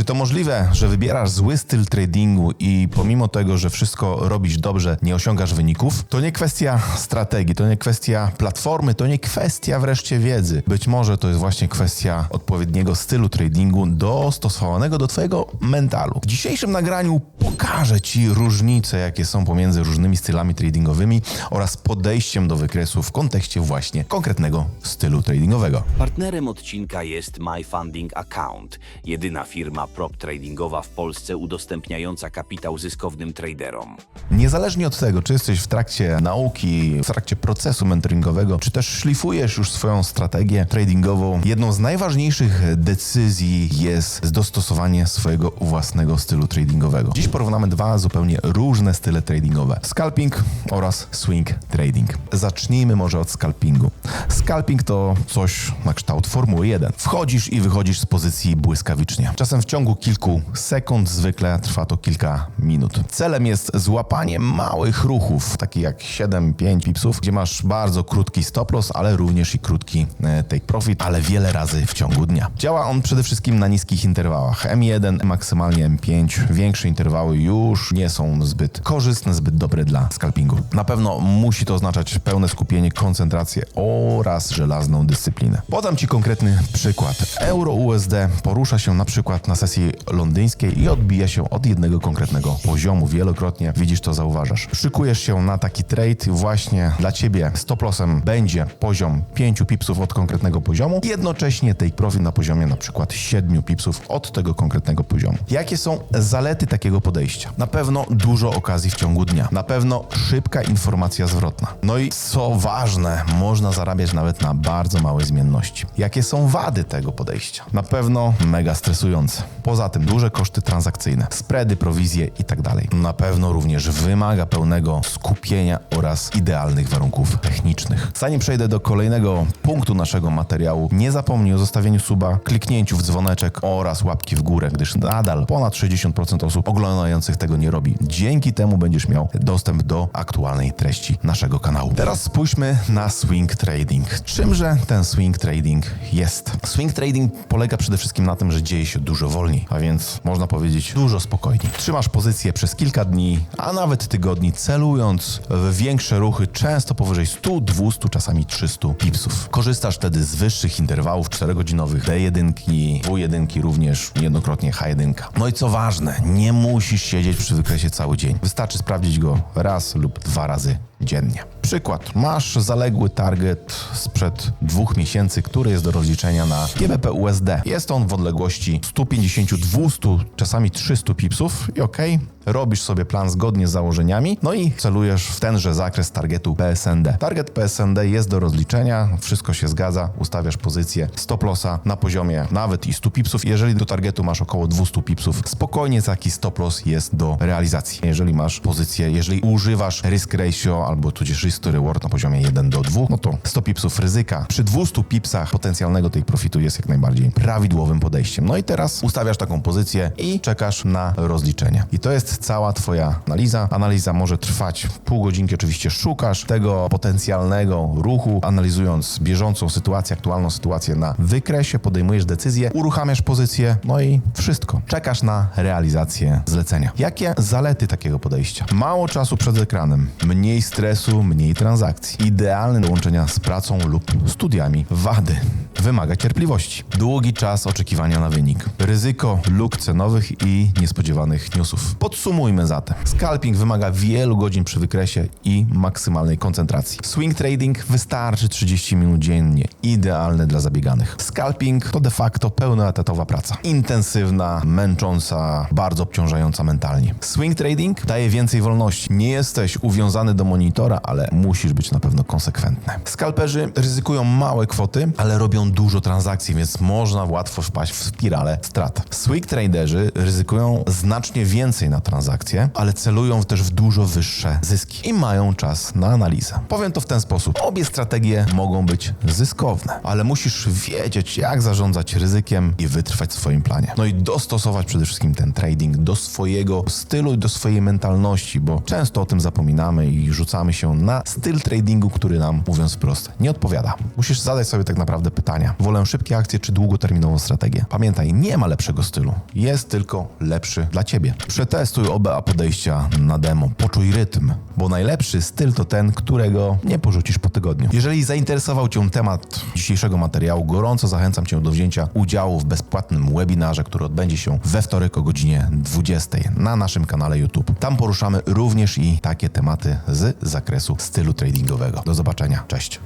Czy to możliwe, że wybierasz zły styl tradingu i pomimo tego, że wszystko robisz dobrze, nie osiągasz wyników? To nie kwestia strategii, to nie kwestia platformy, to nie kwestia wreszcie wiedzy. Być może to jest właśnie kwestia odpowiedniego stylu tradingu dostosowanego do Twojego mentalu. W dzisiejszym nagraniu pokażę Ci różnice, jakie są pomiędzy różnymi stylami tradingowymi oraz podejściem do wykresu w kontekście właśnie konkretnego stylu tradingowego. Partnerem odcinka jest My Funding Account, jedyna firma prop tradingowa w Polsce udostępniająca kapitał zyskownym traderom. Niezależnie od tego, czy jesteś w trakcie nauki, w trakcie procesu mentoringowego, czy też szlifujesz już swoją strategię tradingową, jedną z najważniejszych decyzji jest dostosowanie swojego własnego stylu tradingowego. Dziś porównamy dwa zupełnie różne style tradingowe: scalping oraz swing trading. Zacznijmy może od scalpingu. Scalping to coś na kształt Formuły 1. Wchodzisz i wychodzisz z pozycji błyskawicznie. Czasem w ciągu kilku sekund, zwykle trwa to kilka minut. Celem jest złapanie małych ruchów, takich jak 7-5 pipsów, gdzie masz bardzo krótki stop loss, ale również i krótki e, take profit, ale wiele razy w ciągu dnia. Działa on przede wszystkim na niskich interwałach. M1, maksymalnie M5. Większe interwały już nie są zbyt korzystne, zbyt dobre dla scalpingu. Na pewno musi to oznaczać pełne skupienie, koncentrację oraz żelazną dyscyplinę. Podam Ci konkretny przykład. Euro USD porusza się na przykład na sesji londyńskiej i odbija się od jednego konkretnego poziomu. Wielokrotnie widzisz to, zauważasz. Szykujesz się na taki trade właśnie dla Ciebie stop lossem będzie poziom 5 pipsów od konkretnego poziomu, jednocześnie take profit na poziomie na przykład 7 pipsów od tego konkretnego poziomu. Jakie są zalety takiego podejścia? Na pewno dużo okazji w ciągu dnia. Na pewno szybka informacja zwrotna. No i co ważne, można zarabiać nawet na bardzo małej zmienności. Jakie są wady tego podejścia? Na pewno mega stresujące. Poza tym duże koszty transakcyjne, spready, prowizje i tak. Na pewno również wymaga pełnego skupienia oraz idealnych warunków technicznych. Zanim przejdę do kolejnego punktu naszego materiału, nie zapomnij o zostawieniu suba, kliknięciu w dzwoneczek oraz łapki w górę, gdyż nadal ponad 60% osób oglądających tego nie robi. Dzięki temu będziesz miał dostęp do aktualnej treści naszego kanału. Teraz spójrzmy na swing trading. Czymże ten swing trading jest? Swing trading polega przede wszystkim na tym, że dzieje się dużo wolniej, a więc można powiedzieć dużo spokojniej. Trzymasz pozycję przez kilka dni, a nawet tygodni, celując w większe ruchy, często powyżej 100, 200, czasami 300 pipsów. Korzystasz wtedy z wyższych interwałów 4-godzinowych, D1, W1 również, niejednokrotnie H1. No i co ważne, nie musisz siedzieć przy wykresie cały dzień. Wystarczy sprawdzić go raz lub dwa razy dziennie. Przykład. Masz zaległy target sprzed dwóch miesięcy, który jest do rozliczenia na GBP USD. Jest on w odległości 150, 200, czasami 300 pipsów i okej, robisz sobie plan zgodnie z założeniami, no i celujesz w tenże zakres targetu PSND. Target PSND jest do rozliczenia, wszystko się zgadza, ustawiasz pozycję stop lossa na poziomie nawet i 100 pipsów. Jeżeli do targetu masz około 200 pipsów, spokojnie taki stop loss jest do realizacji. Jeżeli masz pozycję, jeżeli używasz risk ratio albo tudzież risk to reward na poziomie 1 do 2, no to 100 pipsów ryzyka przy 200 pipsach potencjalnego tej profitu jest jak najbardziej prawidłowym podejściem. No i teraz ustawiasz taką pozycję i czekasz na rozliczenie. I to jest cała Twoja analiza. Analiza może trwać pół godzinki, oczywiście szukasz tego potencjalnego ruchu, analizując bieżącą sytuację, aktualną sytuację na wykresie, podejmujesz decyzję, uruchamiasz pozycję, no i wszystko. Czekasz na realizację zlecenia. Jakie zalety takiego podejścia? Mało czasu przed ekranem, mniej stresu, mniej transakcji. Idealne do łączenia z pracą lub studiami. Wady. Wymaga cierpliwości. Długi czas oczekiwania na wynik. Ryzyko luk cenowych i niespodziewanych newsów. Podsumujmy zatem. Scalping wymaga wielu godzin przy wykresie i maksymalnej koncentracji. Swing trading wystarczy 30 minut dziennie. Idealne dla zabieganych. Scalping to de facto pełnoetatowa praca. Intensywna, męcząca, bardzo obciążająca mentalnie. Swing trading daje więcej wolności. Nie jesteś uwiązany do monitora, ale musisz być na pewno konsekwentny. Skalperzy ryzykują małe kwoty, ale robią dużo transakcji, więc można łatwo wpaść w spiralę strat. Swing traderzy ryzykują znacznie więcej na transakcje, ale celują też w dużo wyższe zyski i mają czas na analizę. Powiem to w ten sposób. Obie strategie mogą być zyskowne, ale musisz wiedzieć, jak zarządzać ryzykiem i wytrwać w swoim planie. No i dostosować przede wszystkim ten trading do swojego stylu i do swojej mentalności, bo często o tym zapominamy i rzucamy się na styl tradingu, który nam, mówiąc wprost, nie odpowiada. Musisz zadać sobie tak naprawdę pytanie, pytania. Wolę szybkie akcje czy długoterminową strategię? Pamiętaj, nie ma lepszego stylu. Jest tylko lepszy dla ciebie. Przetestuj oba podejścia na demo. Poczuj rytm, bo najlepszy styl to ten, którego nie porzucisz po tygodniu. Jeżeli zainteresował cię temat dzisiejszego materiału, gorąco zachęcam cię do wzięcia udziału w bezpłatnym webinarze, który odbędzie się we wtorek o godzinie 20 na naszym kanale YouTube. Tam poruszamy również i takie tematy z zakresu stylu tradingowego. Do zobaczenia. Cześć.